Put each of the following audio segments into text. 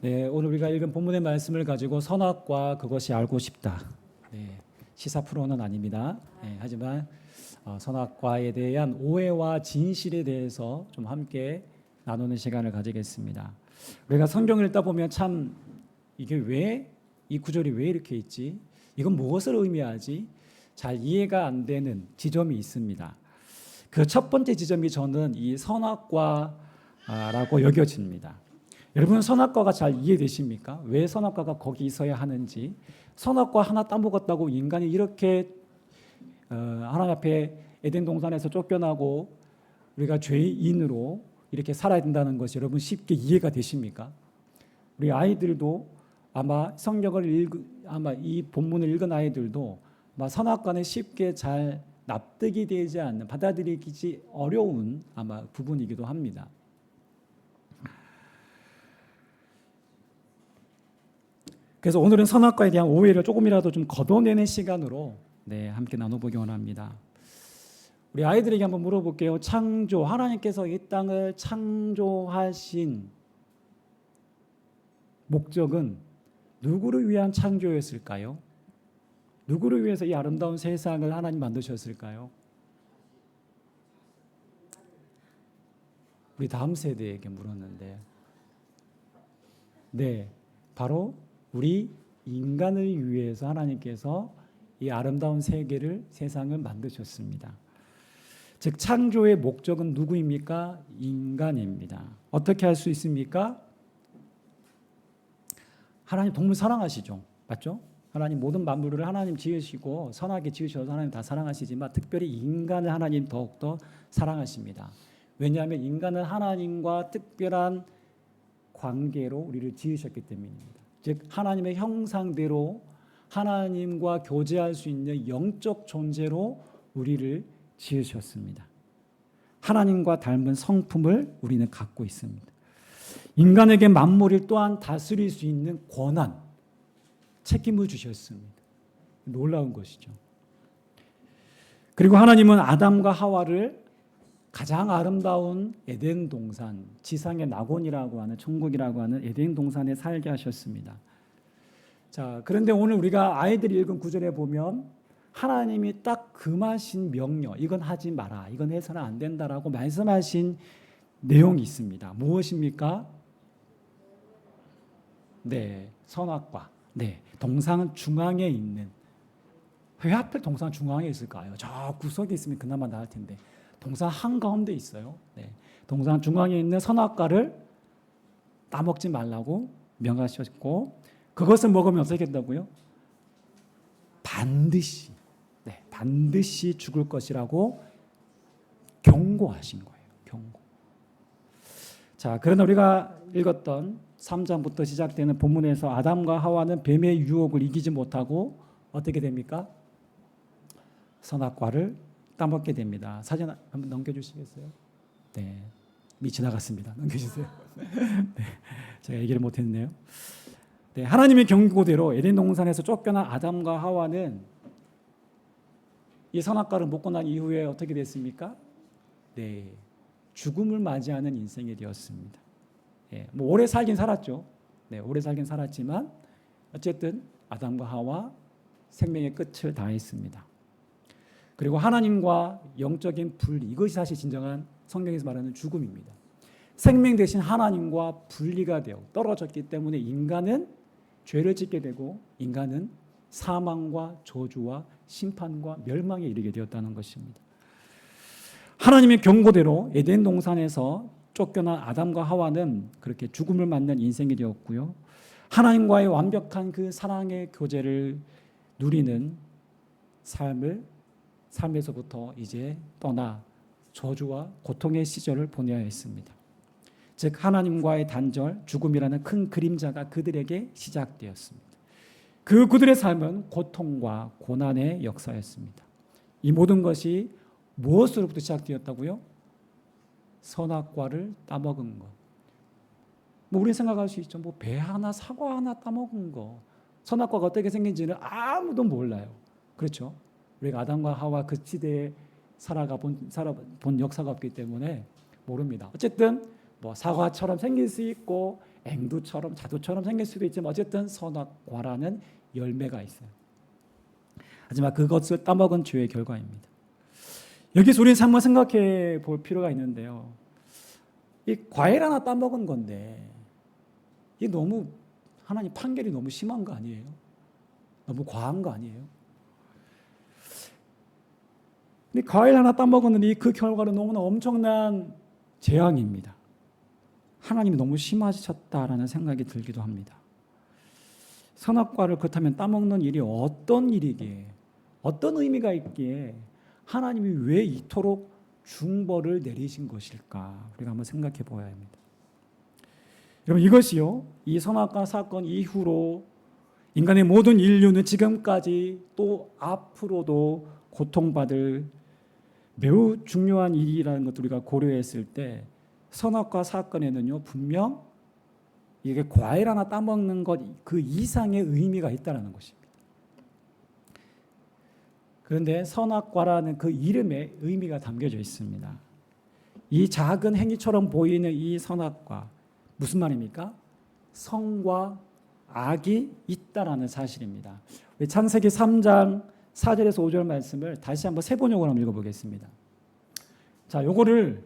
네, 오늘 우리가 읽은 본문의 말씀을 가지고 선악과 그것이 알고 싶다. 네, 시사 프로는 아닙니다. 네, 하지만 어, 선악과에 대한 오해와 진실에 대해서 좀 함께 나누는 시간을 가지겠습니다. 우리가 성경을 읽다 보면 참 이게 왜 이 구절이 왜 이렇게 있지? 이건 무엇을 의미하지? 잘 이해가 안 되는 지점이 있습니다. 그 첫 번째 지점이 저는 이 선악과라고 여겨집니다. 여러분 선악과가 잘 이해되십니까? 왜 선악과가 거기 있어야 하는지 선악과 하나 따먹었다고 인간이 이렇게 어, 하나님 앞에 에덴 동산에서 쫓겨나고 우리가 죄인으로 이렇게 살아야 된다는 것이 여러분 쉽게 이해가 되십니까? 우리 아이들도 아마 성경을 읽 아마 이 본문을 읽은 아이들도 아마 선악과는 쉽게 잘 납득이 되지 않는 받아들이기 어려운 아마 부분이기도 합니다. 그래서 오늘은 선악과에 대한 오해를 조금이라도 좀 걷어내는 시간으로 네, 함께 나눠보기 원합니다. 우리 아이들에게 한번 물어볼게요. 창조 하나님께서 이 땅을 창조하신 목적은 누구를 위한 창조였을까요? 누구를 위해서 이 아름다운 세상을 하나님 만드셨을까요? 우리 다음 세대에게 물었는데, 네, 바로 우리 인간을 위해서 하나님께서 이 아름다운 세계를 세상을 만드셨습니다. 즉 창조의 목적은 누구입니까? 인간입니다. 어떻게 할 수 있습니까? 하나님 동물 사랑하시죠. 맞죠? 하나님 모든 만물을 하나님 지으시고 선하게 지으셔서 하나님 다 사랑하시지만 특별히 인간을 하나님 더욱더 사랑하십니다. 왜냐하면 인간은 하나님과 특별한 관계로 우리를 지으셨기 때문입니다. 즉 하나님의 형상대로 하나님과 교제할 수 있는 영적 존재로 우리를 지으셨습니다. 하나님과 닮은 성품을 우리는 갖고 있습니다. 인간에게 만물을 또한 다스릴 수 있는 권한, 책임을 주셨습니다. 놀라운 것이죠. 그리고 하나님은 아담과 하와를 가장 아름다운 에덴 동산, 지상의 낙원이라고 하는 천국이라고 하는 에덴 동산에 살게 하셨습니다. 자, 그런데 오늘 우리가 아이들이 읽은 구절에 보면 하나님이 딱 금하신 명령, 이건 하지 마라, 이건 해서는 안 된다라고 말씀하신 내용이 있습니다. 무엇입니까? 네, 선악과. 네, 동상 중앙에 있는 왜 하필 동상 중앙에 있을까요? 저 구석에 있으면 그나마 나을 텐데 동상 한 가운데 있어요. 네, 동상 중앙에 있는 선악과를 따먹지 말라고 명하셨고 그것을 먹으면 어떻게 된다고요? 반드시 네, 반드시 죽을 것이라고 경고하신 거예요. 경고. 자, 그러나 우리가 읽었던 3장부터 시작되는 본문에서 아담과 하와는 뱀의 유혹을 이기지 못하고 어떻게 됩니까? 선악과를 따먹게 됩니다. 사진 한번 넘겨주시겠어요? 네, 미치 나갔습니다. 넘겨주세요. 네, 제가 얘기를 못했네요. 네, 하나님의 경고대로 에덴 동산에서 쫓겨난 아담과 하와는 이 선악과를 먹고 난 이후에 어떻게 됐습니까? 네, 죽음을 맞이하는 인생이 되었습니다. 예, 뭐 오래 살긴 살았죠. 네, 오래 살긴 살았지만 어쨌든 아담과 하와 생명의 끝을 다했습니다. 그리고 하나님과 영적인 분리 이것이 사실 진정한 성경에서 말하는 죽음입니다. 생명 대신 하나님과 분리가 되어 떨어졌기 때문에 인간은 죄를 짓게 되고 인간은 사망과 저주와 심판과 멸망에 이르게 되었다는 것입니다. 하나님의 경고대로 에덴 동산에서 쫓겨난 아담과 하와는 그렇게 죽음을 맞는 인생이 되었고요. 하나님과의 완벽한 그 사랑의 교제를 누리는 삶을 삶에서부터 이제 떠나 저주와 고통의 시절을 보내야 했습니다. 즉 하나님과의 단절, 죽음이라는 큰 그림자가 그들에게 시작되었습니다. 그 그들의 삶은 고통과 고난의 역사였습니다. 이 모든 것이 무엇으로부터 시작되었다고요? 선악과를 따먹은 것. 뭐 우리 생각할 수 있죠. 뭐 배 하나, 사과 하나 따먹은 거. 선악과가 어떻게 생긴지는 아무도 몰라요. 그렇죠? 우리가 아담과 하와 그 시대에 살아가 본 살아 본 역사가 없기 때문에 모릅니다. 어쨌든 뭐 사과처럼 생길 수 있고 앵두처럼 자두처럼 생길 수도 있지만 어쨌든 선악과라는 열매가 있어요. 하지만 그것을 따먹은 죄의 결과입니다. 여기서 우리는 한번 생각해 볼 필요가 있는데요. 이 과일 하나 따먹은 건데 이 너무 하나님 판결이 너무 심한 거 아니에요? 너무 과한 거 아니에요? 근데 과일 하나 따먹었는데 그 결과는 너무나 엄청난 재앙입니다. 하나님이 너무 심하셨다라는 생각이 들기도 합니다. 선악과를 그렇다면 따먹는 일이 어떤 일이기에 어떤 의미가 있기에 하나님이 왜 이토록 중벌을 내리신 것일까 우리가 한번 생각해 보아야 합니다. 여러분 이것이요 이 선악과 사건 이후로 인간의 모든 인류는 지금까지 또 앞으로도 고통받을 매우 중요한 일이라는 것을 우리가 고려했을 때 선악과 사건에는요 분명 이게 과일 하나 따먹는 것 그 이상의 의미가 있다는 것입니다. 그런데 선악과라는 그 이름에 의미가 담겨져 있습니다. 이 작은 행위처럼 보이는 이 선악과 무슨 말입니까? 성과 악이 있다라는 사실입니다. 창세기 3장 4절에서 5절 말씀을 다시 한번 세 번역으로 한번 읽어보겠습니다. 자, 요거를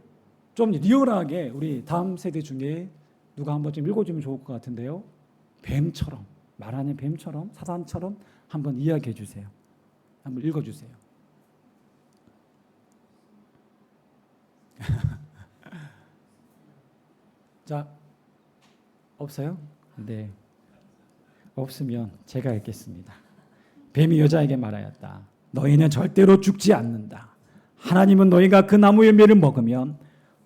좀 리얼하게 우리 다음 세대 중에 누가 한번 좀 읽어주면 좋을 것 같은데요. 뱀처럼 말하는 뱀처럼 사단처럼 한번 이야기해 주세요. 한번 읽어주세요. 자, 없어요? 네. 없으면 제가 읽겠습니다. 뱀이 여자에게 말하였다. 너희는 절대로 죽지 않는다. 하나님은 너희가 그 나무 열매를 먹으면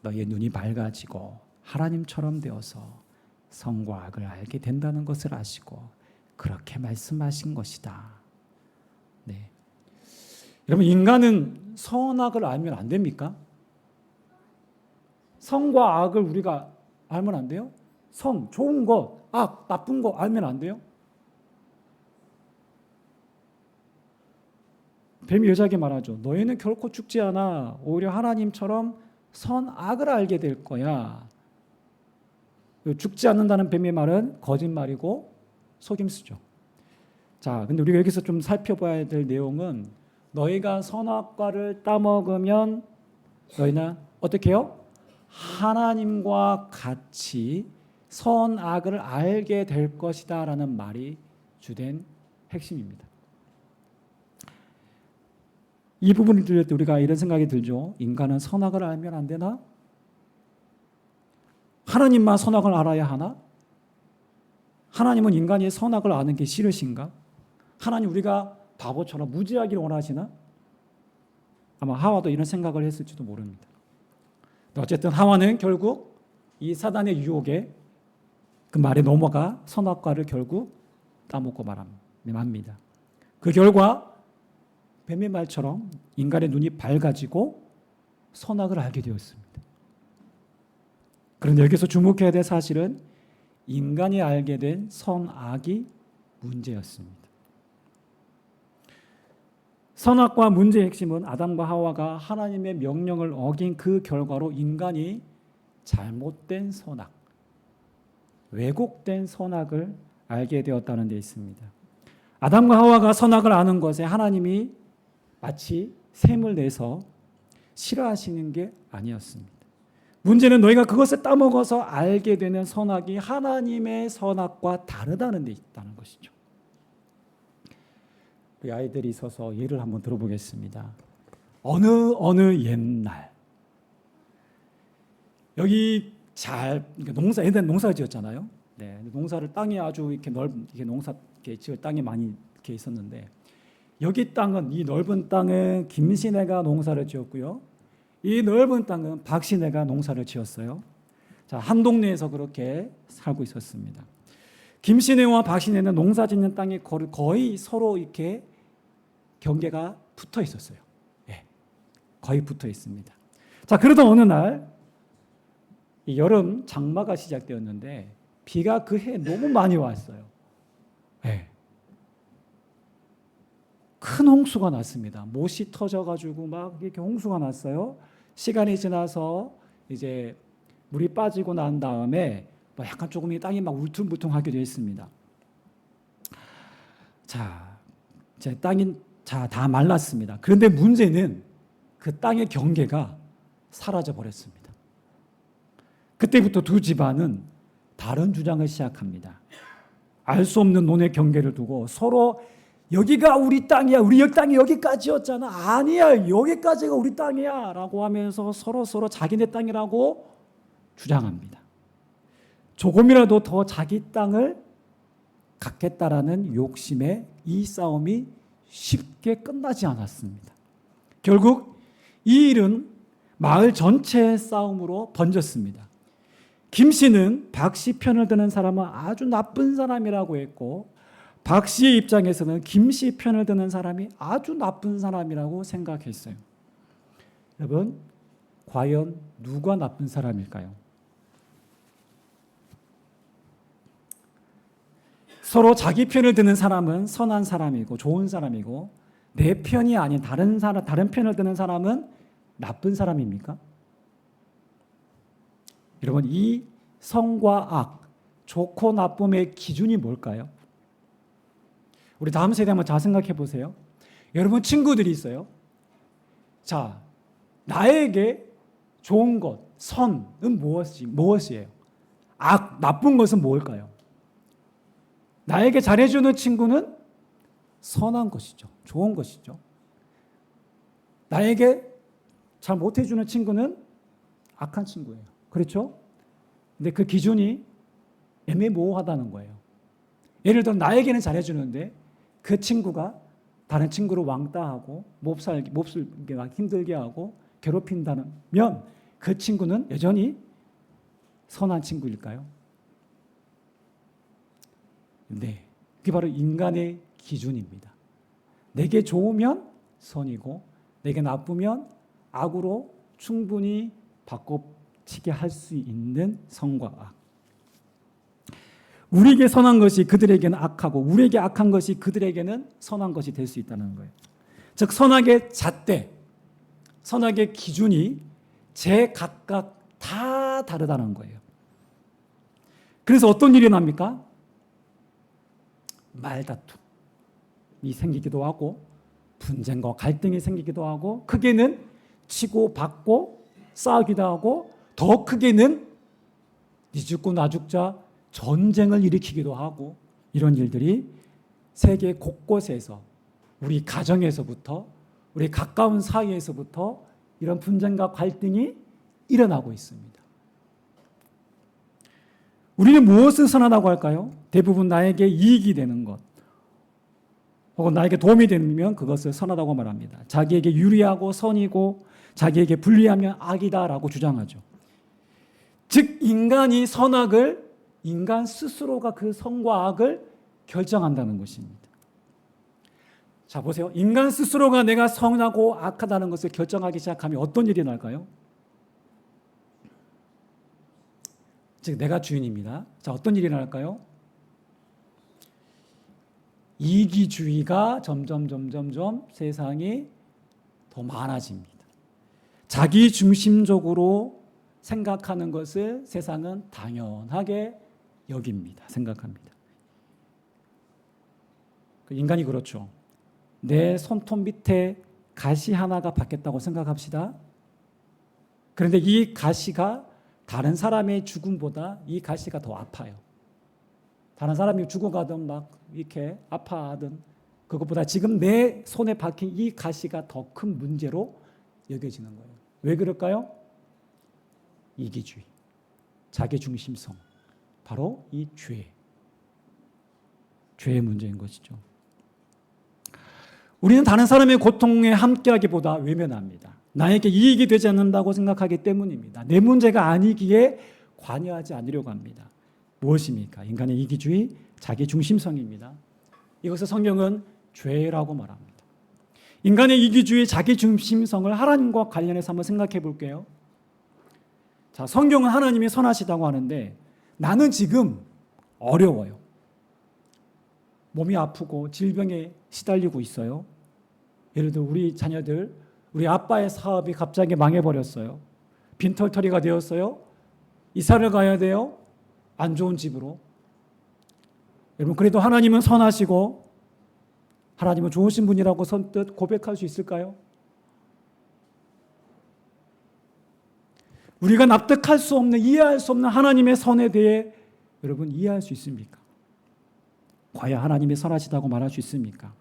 너희의 눈이 밝아지고 하나님처럼 되어서 성과 악을 알게 된다는 것을 아시고 그렇게 말씀하신 것이다. 네. 여러분 인간은 선악을 알면 안 됩니까? 성과 악을 우리가 알면 안 돼요? 선 좋은 것, 악 나쁜 거 알면 안 돼요? 뱀이 여자에게 말하죠. 너희는 결코 죽지 않아. 오히려 하나님처럼 선악을 알게 될 거야. 죽지 않는다는 뱀의 말은 거짓말이고 속임수죠. 자, 근데 우리가 여기서 좀 살펴봐야 될 내용은 너희가 선악과를 따먹으면 너희는 어떻게 해요? 하나님과 같이 선악을 알게 될 것이다라는 말이 주된 핵심입니다. 이 부분을 들을 때 우리가 이런 생각이 들죠. 인간은 선악을 알면 안 되나? 하나님만 선악을 알아야 하나? 하나님은 인간이 선악을 아는 게 싫으신가? 하나님 우리가 바보처럼 무지하기를 원하시나? 아마 하와도 이런 생각을 했을지도 모릅니다. 어쨌든 하와는 결국 이 사단의 유혹에 그 말에 넘어가 선악과를 결국 따먹고 말합니다. 그 결과 뱀의 말처럼 인간의 눈이 밝아지고 선악을 알게 되었습니다. 그런데 여기서 주목해야 될 사실은 인간이 알게 된 선악이 문제였습니다. 선악과 문제의 핵심은 아담과 하와가 하나님의 명령을 어긴 그 결과로 인간이 잘못된 선악, 왜곡된 선악을 알게 되었다는 데 있습니다. 아담과 하와가 선악을 아는 것에 하나님이 마치 샘을 내서 싫어하시는 게 아니었습니다. 문제는 너희가 그것을 따먹어서 알게 되는 선악이 하나님의 선악과 다르다는 데 있다는 것이죠. 우리 아이들이 서서 예를 한번 들어보겠습니다. 어느 어느 옛날 여기 잘 그러니까 농사 옛날 농사 지었잖아요. 네, 농사를 땅이 아주 이렇게 넓 이렇게 농사 이렇게 지을 땅이 많이 이렇게 있었는데 여기 땅은 이 넓은 땅은 김신혜가 농사를 지었고요. 이 넓은 땅은 박신혜가 농사를 지었어요. 자, 한 동네에서 그렇게 살고 있었습니다. 김신혜와 박신혜는 농사 짓는 땅이 거의 서로 이렇게 경계가 붙어 있었어요. 예, 거의 붙어 있습니다. 자, 그러던 어느 날 여름 장마가 시작되었는데 비가 그 해 너무 많이 왔어요. 예. 큰 홍수가 났습니다. 못이 터져가지고 막 이렇게 홍수가 났어요. 시간이 지나서 이제 물이 빠지고 난 다음에 뭐 약간 조금 이 땅이 막 울퉁불퉁하게 되어 있습니다. 자, 제 땅이 자 다 말랐습니다. 그런데 문제는 그 땅의 경계가 사라져 버렸습니다. 그때부터 두 집안은 다른 주장을 시작합니다. 알 수 없는 논의 경계를 두고 서로 여기가 우리 땅이야. 우리 여 땅이 여기까지였잖아. 아니야. 여기까지가 우리 땅이야. 라고 하면서 서로 서로 자기네 땅이라고 주장합니다. 조금이라도 더 자기 땅을 갖겠다라는 욕심에 이 싸움이 쉽게 끝나지 않았습니다. 결국 이 일은 마을 전체의 싸움으로 번졌습니다. 김 씨는 박 씨 편을 드는 사람은 아주 나쁜 사람이라고 했고 박 씨의 입장에서는 김 씨 편을 드는 사람이 아주 나쁜 사람이라고 생각했어요. 여러분, 과연 누가 나쁜 사람일까요? 서로 자기 편을 드는 사람은 선한 사람이고 좋은 사람이고 내 편이 아닌 다른 사람 다른 편을 드는 사람은 나쁜 사람입니까? 여러분 이 성과 악, 좋고 나쁨의 기준이 뭘까요? 우리 다음 세대 한번 잘 생각해 보세요. 여러분 친구들이 있어요. 자, 나에게 좋은 것, 선은 무엇이 무엇이에요? 악, 나쁜 것은 뭘까요? 나에게 잘해주는 친구는 선한 것이죠. 좋은 것이죠. 나에게 잘 못해주는 친구는 악한 친구예요. 그렇죠? 근데 그 기준이 애매모호하다는 거예요. 예를 들어 나에게는 잘해주는데 그 친구가 다른 친구를 왕따하고 몹살게 몹쓸 힘들게 하고 괴롭힌다면 그 친구는 여전히 선한 친구일까요? 네. 그게 바로 인간의 기준입니다. 내게 좋으면 선이고 내게 나쁘면 악으로 충분히 바꿔치게 할 수 있는 선과 악. 우리에게 선한 것이 그들에게는 악하고 우리에게 악한 것이 그들에게는 선한 것이 될 수 있다는 거예요. 즉 선악의 잣대, 선악의 기준이 제 각각 다 다르다는 거예요. 그래서 어떤 일이 납니까? 말다툼이 생기기도 하고 분쟁과 갈등이 생기기도 하고 크게는 치고 받고 싸우기도 하고 더 크게는 니 죽고 나 죽자 전쟁을 일으키기도 하고 이런 일들이 세계 곳곳에서 우리 가정에서부터 우리 가까운 사이에서부터 이런 분쟁과 갈등이 일어나고 있습니다. 우리는 무엇을 선하다고 할까요? 대부분 나에게 이익이 되는 것, 혹은 나에게 도움이 되면 그것을 선하다고 말합니다. 자기에게 유리하고 선이고 자기에게 불리하면 악이다라고 주장하죠. 즉 인간이 선악을 인간 스스로가 그 선과 악을 결정한다는 것입니다. 자 보세요. 인간 스스로가 내가 선하고 악하다는 것을 결정하기 시작하면 어떤 일이 날까요? 즉 내가 주인입니다. 자 어떤 일이 날까요? 이기주의가 점점 점점 점 세상이 더 많아집니다. 자기 중심적으로 생각하는 것을 세상은 당연하게 여깁니다. 생각합니다. 그 인간이 그렇죠. 내 손톱 밑에 가시 하나가 박혔다고 생각합시다. 그런데 이 가시가 다른 사람의 죽음보다 이 가시가 더 아파요. 다른 사람이 죽어가든 막 이렇게 아파하든 그것보다 지금 내 손에 박힌 이 가시가 더 큰 문제로 여겨지는 거예요. 왜 그럴까요? 이기주의, 자기 중심성, 바로 이 죄, 죄의 문제인 것이죠. 우리는 다른 사람의 고통에 함께하기보다 외면합니다. 나에게 이익이 되지 않는다고 생각하기 때문입니다. 내 문제가 아니기에 관여하지 않으려고 합니다. 무엇입니까? 인간의 이기주의, 자기 중심성입니다. 이것을 성경은 죄라고 말합니다. 인간의 이기주의, 자기 중심성을 하나님과 관련해서 한번 생각해 볼게요. 자, 성경은 하나님이 선하시다고 하는데 나는 지금 어려워요. 몸이 아프고 질병에 시달리고 있어요. 예를 들어 우리 자녀들, 우리 아빠의 사업이 갑자기 망해버렸어요. 빈털터리가 되었어요. 이사를 가야 돼요. 안 좋은 집으로. 여러분 그래도 하나님은 선하시고 하나님은 좋으신 분이라고 선뜻 고백할 수 있을까요? 우리가 납득할 수 없는 이해할 수 없는 하나님의 선에 대해 여러분 이해할 수 있습니까? 과연 하나님이 선하시다고 말할 수 있습니까?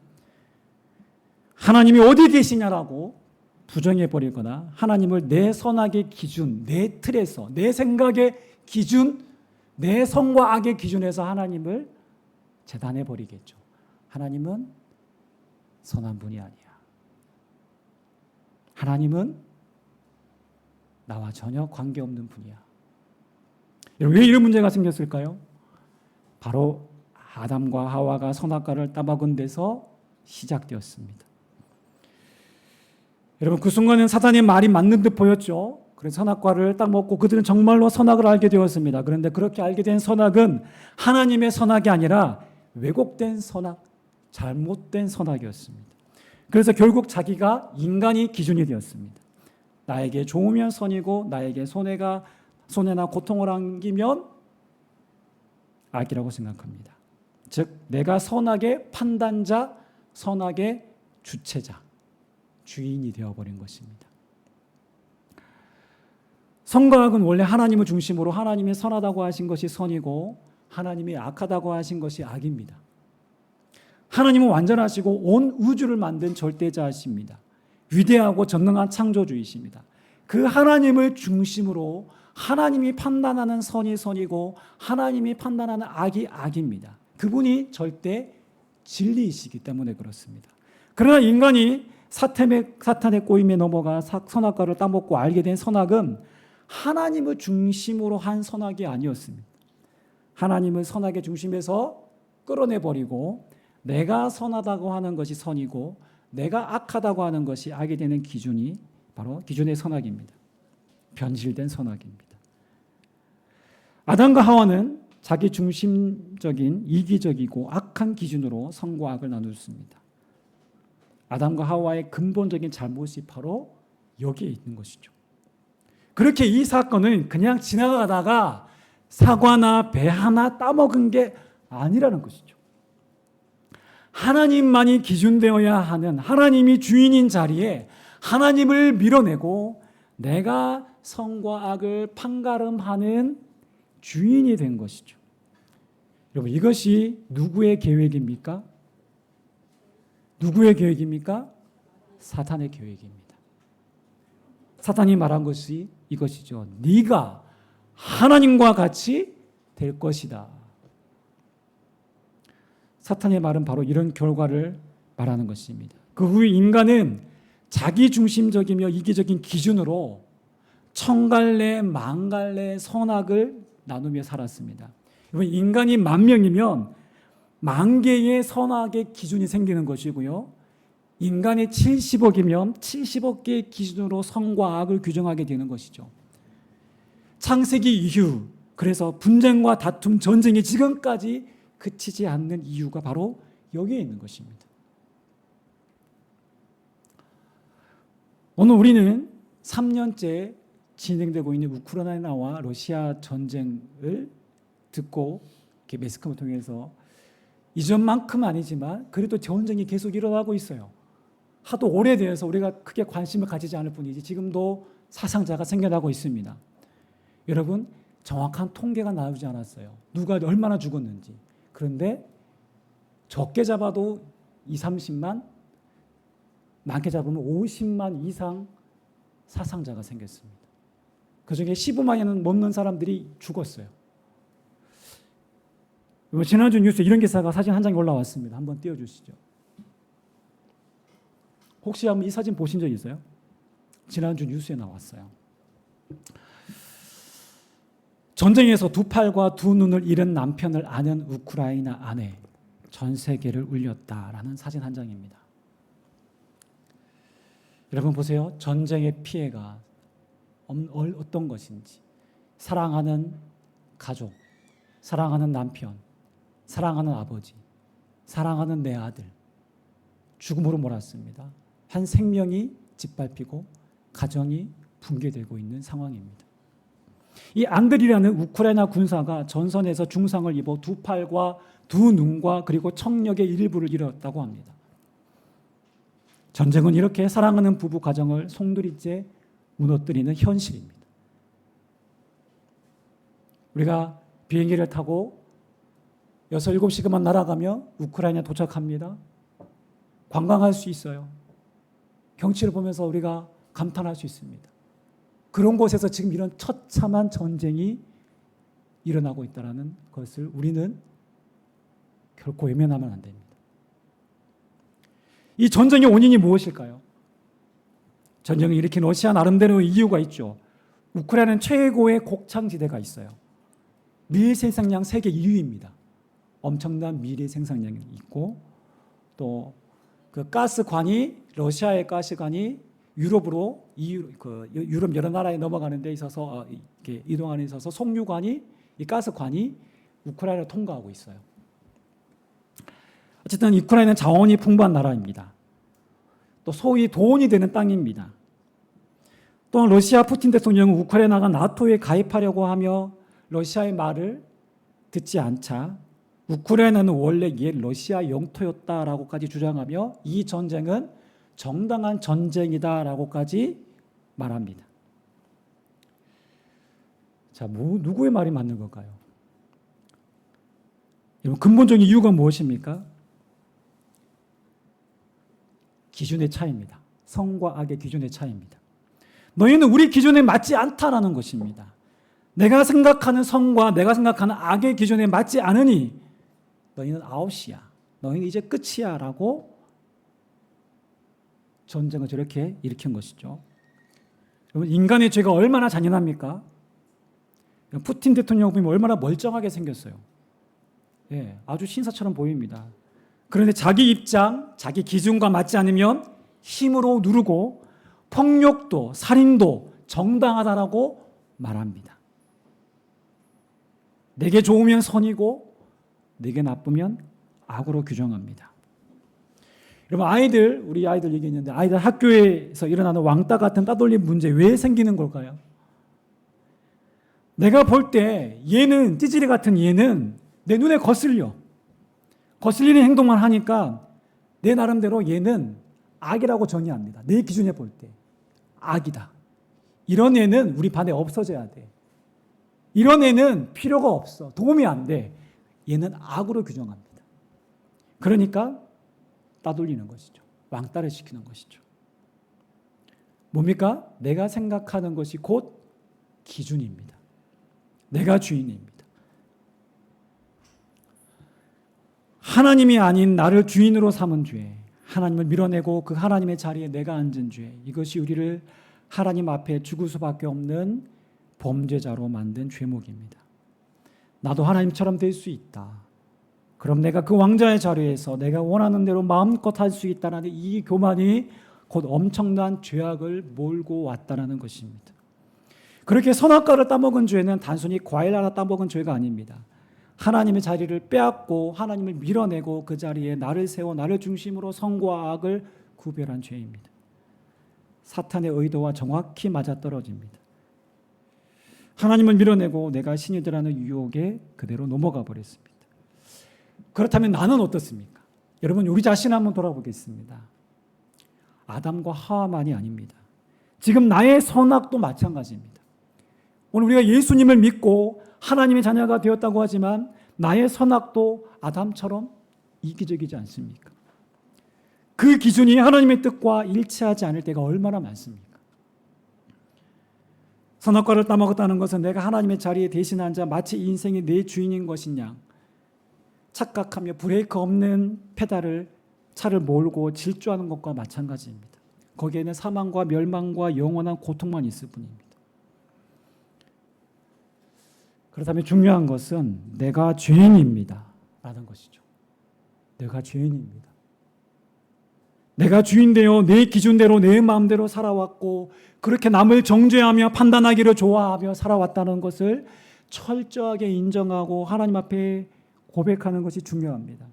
하나님이 어디 계시냐라고 부정해 버리거나 하나님을 내 선악의 기준, 내 틀에서 내 생각의 기준, 내 성과 악의 기준에서 하나님을 재단해 버리겠죠. 하나님은 선한 분이 아니야. 하나님은 나와 전혀 관계없는 분이야. 여러분, 왜 이런 문제가 생겼을까요? 바로 아담과 하와가 선악과를 따먹은 데서 시작되었습니다. 여러분 그 순간은 사단의 말이 맞는 듯 보였죠. 그래서 선악과를 딱 먹고 그들은 정말로 선악을 알게 되었습니다. 그런데 그렇게 알게 된 선악은 하나님의 선악이 아니라 왜곡된 선악, 잘못된 선악이었습니다. 그래서 결국 자기가 인간이 기준이 되었습니다. 나에게 좋으면 선이고 나에게 손해가 손해나 고통을 안기면 악이라고 생각합니다. 즉 내가 선악의 판단자, 선악의 주체자, 주인이 되어버린 것입니다. 선과 악은 원래 하나님을 중심으로 하나님이 선하다고 하신 것이 선이고 하나님이 악하다고 하신 것이 악입니다. 하나님은 완전하시고 온 우주를 만든 절대자이십니다. 위대하고 전능한 창조주이십니다. 그 하나님을 중심으로 하나님이 판단하는 선이 선이고 하나님이 판단하는 악이 악입니다. 그분이 절대 진리이시기 때문에 그렇습니다. 그러나 인간이 사탄의, 사탄의 꼬임에 넘어가 선악과를 따먹고 알게 된 선악은 하나님을 중심으로 한 선악이 아니었습니다. 하나님을 선악의 중심에서 끌어내버리고 내가 선하다고 하는 것이 선이고 내가 악하다고 하는 것이 악이 되는 기준이 바로 기준의 선악입니다. 변질된 선악입니다. 아담과 하와는 자기 중심적인 이기적이고 악한 기준으로 선과 악을 나누었습니다. 아담과 하와의 근본적인 잘못이 바로 여기에 있는 것이죠. 그렇게 이 사건은 그냥 지나가다가 사과나 배 하나 따먹은 게 아니라는 것이죠. 하나님만이 기준되어야 하는 하나님이 주인인 자리에 하나님을 밀어내고 내가 성과 악을 판가름하는 주인이 된 것이죠. 여러분 이것이 누구의 계획입니까? 누구의 계획입니까? 사탄의 계획입니다. 사탄이 말한 것이 이것이죠. 네가 하나님과 같이 될 것이다. 사탄의 말은 바로 이런 결과를 말하는 것입니다. 그 후에 인간은 자기 중심적이며 이기적인 기준으로 청갈래, 망갈래, 선악을 나누며 살았습니다. 인간이 만 명이면 만 개의 선악의 기준이 생기는 것이고요. 인간이 70억이면 70억 개의 기준으로 선과 악을 규정하게 되는 것이죠. 창세기 이후 그래서 분쟁과 다툼, 전쟁이 지금까지 그치지 않는 이유가 바로 여기에 있는 것입니다. 오늘 우리는 3년째 진행되고 있는 우크라이나와 러시아 전쟁을 듣고 매스컴을 통해서 이전만큼 아니지만 그래도 전쟁이 계속 일어나고 있어요. 하도 오래돼서 우리가 크게 관심을 가지지 않을 뿐이지 지금도 사상자가 생겨나고 있습니다. 여러분 정확한 통계가 나오지 않았어요. 누가 얼마나 죽었는지. 그런데 적게 잡아도 2, 30만, 많게 잡으면 50만 이상 사상자가 생겼습니다. 그 중에 15만이 넘는 사람들이 죽었어요. 지난주 뉴스에 이런 기사가 사진 한 장이 올라왔습니다. 한번 띄워주시죠. 혹시 한번 이 사진 보신 적 있어요? 지난주 뉴스에 나왔어요. 전쟁에서 두 팔과 두 눈을 잃은 남편을 아는 우크라이나 아내 전 세계를 울렸다라는 사진 한 장입니다. 여러분 보세요. 전쟁의 피해가 어떤 것인지 사랑하는 가족, 사랑하는 남편, 사랑하는 아버지, 사랑하는 내 아들 죽음으로 몰았습니다. 한 생명이 짓밟히고 가정이 붕괴되고 있는 상황입니다. 이 안드리라는 우크라이나 군사가 전선에서 중상을 입어 두 팔과 두 눈과 그리고 청력의 일부를 잃었다고 합니다. 전쟁은 이렇게 사랑하는 부부 가정을 송두리째 무너뜨리는 현실입니다. 우리가 비행기를 타고 6, 7시간만 날아가며 우크라이나 도착합니다. 관광할 수 있어요. 경치를 보면서 우리가 감탄할 수 있습니다. 그런 곳에서 지금 이런 처참한 전쟁이 일어나고 있다는 것을 우리는 결코 외면하면 안 됩니다. 이 전쟁의 원인이 무엇일까요? 전쟁을 일으킨 러시아 나름대로 이유가 있죠. 우크라이나는 최고의 곡창지대가 있어요. 밀 생산량 세계 2위입니다. 엄청난 밀의 생산량이 있고 또 그 가스관이 러시아의 가스관이 유럽으로 이그 유럽 여러 나라에 넘어가는 데 있어서 어, 이렇게 이동하는 데 있어서 송유관이 이 가스관이 우크라이나를 통과하고 있어요. 어쨌든 우크라이나는 자원이 풍부한 나라입니다. 또 소위 돈이 되는 땅입니다. 또한 러시아 푸틴 대통령은 우크라이나가 나토에 가입하려고 하며 러시아의 말을 듣지 않자 우크라이나는 원래 옛 러시아 영토였다라고까지 주장하며 이 전쟁은 정당한 전쟁이다라고까지 말합니다. 자, 뭐, 누구의 말이 맞는 걸까요? 여러분, 근본적인 이유가 무엇입니까? 기준의 차이입니다. 성과 악의 기준의 차이입니다. 너희는 우리 기준에 맞지 않다라는 것입니다. 내가 생각하는 성과 내가 생각하는 악의 기준에 맞지 않으니 너희는 아웃이야. 너희는 이제 끝이야. 라고 전쟁을 저렇게 일으킨 것이죠. 여러분, 인간의 죄가 얼마나 잔인합니까? 푸틴 대통령 보면 얼마나 멀쩡하게 생겼어요. 예, 아주 신사처럼 보입니다. 그런데 자기 입장, 자기 기준과 맞지 않으면 힘으로 누르고 폭력도, 살인도 정당하다라고 말합니다. 내게 좋으면 선이고 내게 나쁘면 악으로 규정합니다. 여러분 아이들 우리 아이들 얘기했는데 아이들 학교에서 일어나는 왕따 같은 따돌림 문제 왜 생기는 걸까요? 내가 볼 때 얘는 찌질이 같은 얘는 내 눈에 거슬려 거슬리는 행동만 하니까 내 나름대로 얘는 악이라고 정의합니다. 내 기준에 볼 때 악이다. 이런 애는 우리 반에 없어져야 돼. 이런 애는 필요가 없어. 도움이 안 돼. 얘는 악으로 규정합니다. 그러니까 따돌리는 것이죠. 왕따를 시키는 것이죠. 뭡니까? 내가 생각하는 것이 곧 기준입니다. 내가 주인입니다. 하나님이 아닌 나를 주인으로 삼은 죄, 하나님을 밀어내고 그 하나님의 자리에 내가 앉은 죄, 이것이 우리를 하나님 앞에 죽을 수밖에 없는 범죄자로 만든 죄목입니다. 나도 하나님처럼 될 수 있다. 그럼 내가 그 왕자의 자리에서 내가 원하는 대로 마음껏 할 수 있다라는 이 교만이 곧 엄청난 죄악을 몰고 왔다라는 것입니다. 그렇게 선악과를 따먹은 죄는 단순히 과일 하나 따먹은 죄가 아닙니다. 하나님의 자리를 빼앗고 하나님을 밀어내고 그 자리에 나를 세워 나를 중심으로 성과 악을 구별한 죄입니다. 사탄의 의도와 정확히 맞아떨어집니다. 하나님을 밀어내고 내가 신이 되라는 유혹에 그대로 넘어가 버렸습니다. 그렇다면 나는 어떻습니까? 여러분 우리 자신 한번 돌아보겠습니다. 아담과 하와만이 아닙니다. 지금 나의 선악도 마찬가지입니다. 오늘 우리가 예수님을 믿고 하나님의 자녀가 되었다고 하지만 나의 선악도 아담처럼 이기적이지 않습니까? 그 기준이 하나님의 뜻과 일치하지 않을 때가 얼마나 많습니까? 선악과를 따먹었다는 것은 내가 하나님의 자리에 대신 앉아 마치 인생이 내 주인인 것이냐 착각하며 브레이크 없는 페달을 차를 몰고 질주하는 것과 마찬가지입니다. 거기에는 사망과 멸망과 영원한 고통만 있을 뿐입니다. 그렇다면 중요한 것은 내가 죄인입니다. 라는 것이죠. 내가 죄인입니다. 내가 주인되어 내 기준대로 내 마음대로 살아왔고 그렇게 남을 정죄하며 판단하기를 좋아하며 살아왔다는 것을 철저하게 인정하고 하나님 앞에 고백하는 것이 중요합니다.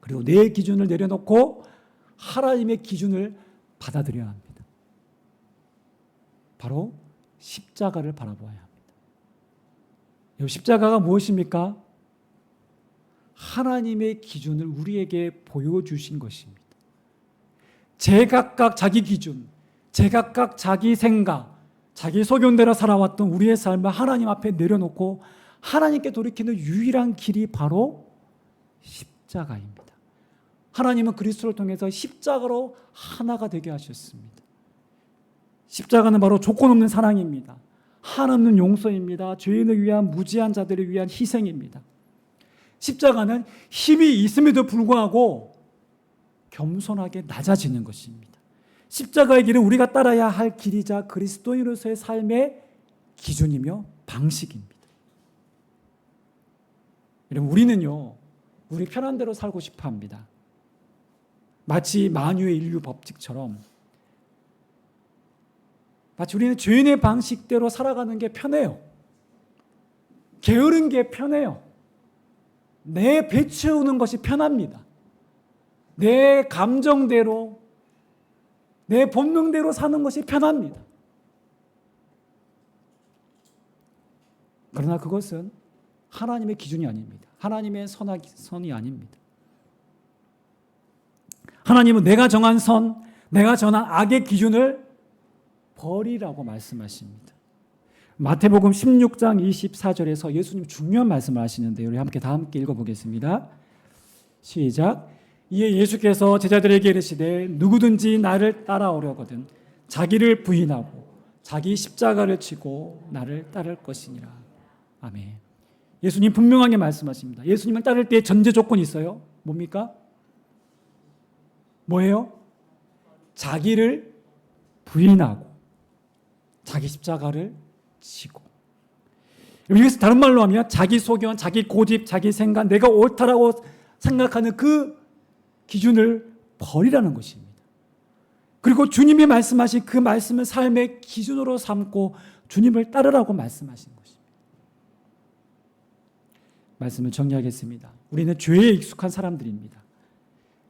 그리고 내 기준을 내려놓고 하나님의 기준을 받아들여야 합니다. 바로 십자가를 바라보아야 합니다. 이 십자가가 무엇입니까? 하나님의 기준을 우리에게 보여주신 것입니다. 제각각 자기 기준, 제각각 자기 생각, 자기 소견대로 살아왔던 우리의 삶을 하나님 앞에 내려놓고 하나님께 돌이키는 유일한 길이 바로 십자가입니다. 하나님은 그리스도를 통해서 십자가로 하나가 되게 하셨습니다. 십자가는 바로 조건 없는 사랑입니다. 한 없는 용서입니다. 죄인을 위한 무지한 자들을 위한 희생입니다. 십자가는 힘이 있음에도 불구하고 겸손하게 낮아지는 것입니다. 십자가의 길은 우리가 따라야 할 길이자 그리스도인으로서의 삶의 기준이며 방식입니다. 여러분 우리는요 우리 편한 대로 살고 싶어 합니다. 마치 만유의 인류 법칙처럼 마치 우리는 죄인의 방식대로 살아가는 게 편해요. 게으른 게 편해요. 내배 채우는 것이 편합니다. 내 감정대로, 내 본능대로 사는 것이 편합니다. 그러나 그것은 하나님의 기준이 아닙니다. 하나님의 선하, 선이 아닙니다. 하나님은 내가 정한 선, 내가 정한 악의 기준을 버리라고 말씀하십니다. 마태복음 16장 24절에서 예수님 중요한 말씀을 하시는데 우리 함께 다 함께 읽어보겠습니다. 시작. 이에 예수께서 제자들에게 이르시되 누구든지 나를 따라오려거든 자기를 부인하고 자기 십자가를 치고 나를 따를 것이니라. 아멘. 예수님 분명하게 말씀하십니다. 예수님을 따를 때 전제 조건이 있어요. 뭡니까? 뭐예요? 자기를 부인하고 자기 십자가를 지고 여기서 다른 말로 하면 자기 소견, 자기 고집, 자기 생각, 내가 옳다라고 생각하는 그 기준을 버리라는 것입니다. 그리고 주님이 말씀하신 그 말씀을 삶의 기준으로 삼고 주님을 따르라고 말씀하신 것입니다. 말씀을 정리하겠습니다. 우리는 죄에 익숙한 사람들입니다.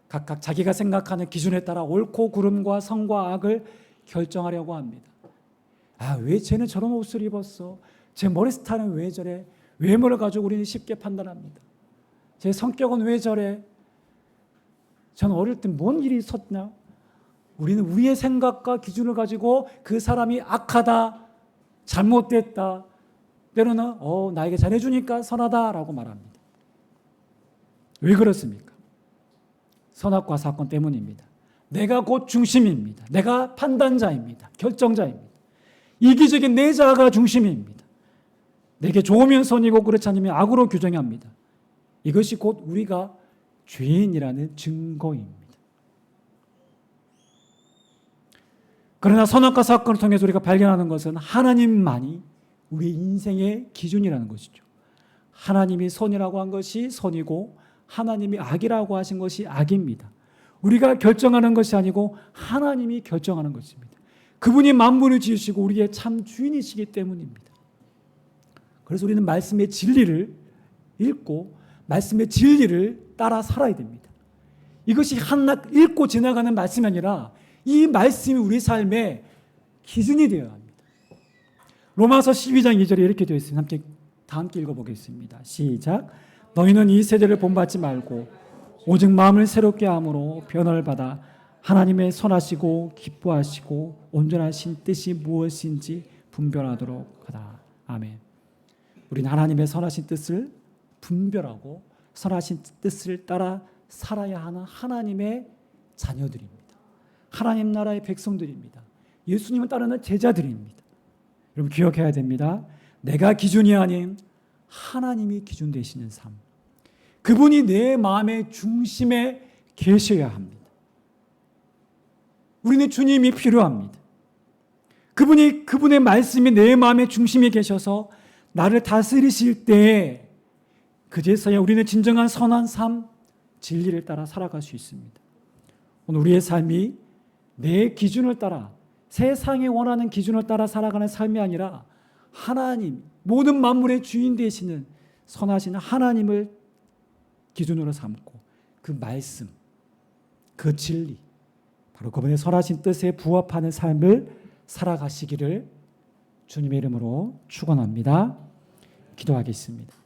각각 자기가 생각하는 기준에 따라 옳고 그름과 성과 악을 결정하려고 합니다. 아, 왜 쟤는 저런 옷을 입었어? 제 머리 스타일은 왜 저래? 외모를 가지고 우리는 쉽게 판단합니다. 제 성격은 왜 저래? 전 어릴 때 뭔 일이 있었냐? 우리는 우리의 생각과 기준을 가지고 그 사람이 악하다, 잘못됐다, 때로는 어, 나에게 잘해주니까 선하다라고 말합니다. 왜 그렇습니까? 선악과 사건 때문입니다. 내가 곧 중심입니다. 내가 판단자입니다. 결정자입니다. 이기적인 내 자아가 중심입니다. 내게 좋으면 선이고 그렇지 않으면 악으로 규정합니다. 이것이 곧 우리가 죄인이라는 증거입니다. 그러나 선악과 사건을 통해서 우리가 발견하는 것은 하나님만이 우리 인생의 기준이라는 것이죠. 하나님이 선이라고 한 것이 선이고 하나님이 악이라고 하신 것이 악입니다. 우리가 결정하는 것이 아니고 하나님이 결정하는 것입니다. 그분이 만물을 지으시고 우리의 참 주인이시기 때문입니다. 그래서 우리는 말씀의 진리를 읽고 말씀의 진리를 따라 살아야 됩니다. 이것이 한낱 읽고 지나가는 말씀이 아니라 이 말씀이 우리 삶의 기준이 되어야 합니다. 로마서 12장 2절에 이렇게 되어 있습니다. 함께 다 함께 읽어보겠습니다. 시작. 너희는 이 세대를 본받지 말고 오직 마음을 새롭게 함으로 변화를 받아 하나님의 선하시고 기뻐하시고 온전하신 뜻이 무엇인지 분별하도록 하다. 아멘. 우리는 하나님의 선하신 뜻을 분별하고 선하신 뜻을 따라 살아야 하는 하나님의 자녀들입니다. 하나님 나라의 백성들입니다. 예수님을 따르는 제자들입니다. 여러분 기억해야 됩니다. 내가 기준이 아닌 하나님이 기준 되시는 삶. 그분이 내 마음의 중심에 계셔야 합니다. 우리는 주님이 필요합니다. 그분이 그분의 말씀이 내 마음의 중심에 계셔서 나를 다스리실 때 그제서야 우리는 진정한 선한 삶, 진리를 따라 살아갈 수 있습니다. 오늘 우리의 삶이 내 기준을 따라 세상에 원하는 기준을 따라 살아가는 삶이 아니라 하나님, 모든 만물의 주인 되시는 선하신 하나님을 기준으로 삼고 그 말씀, 그 진리, 바로 그분의 선하신 뜻에 부합하는 삶을 살아가시기를 주님의 이름으로 축원합니다. 기도하겠습니다.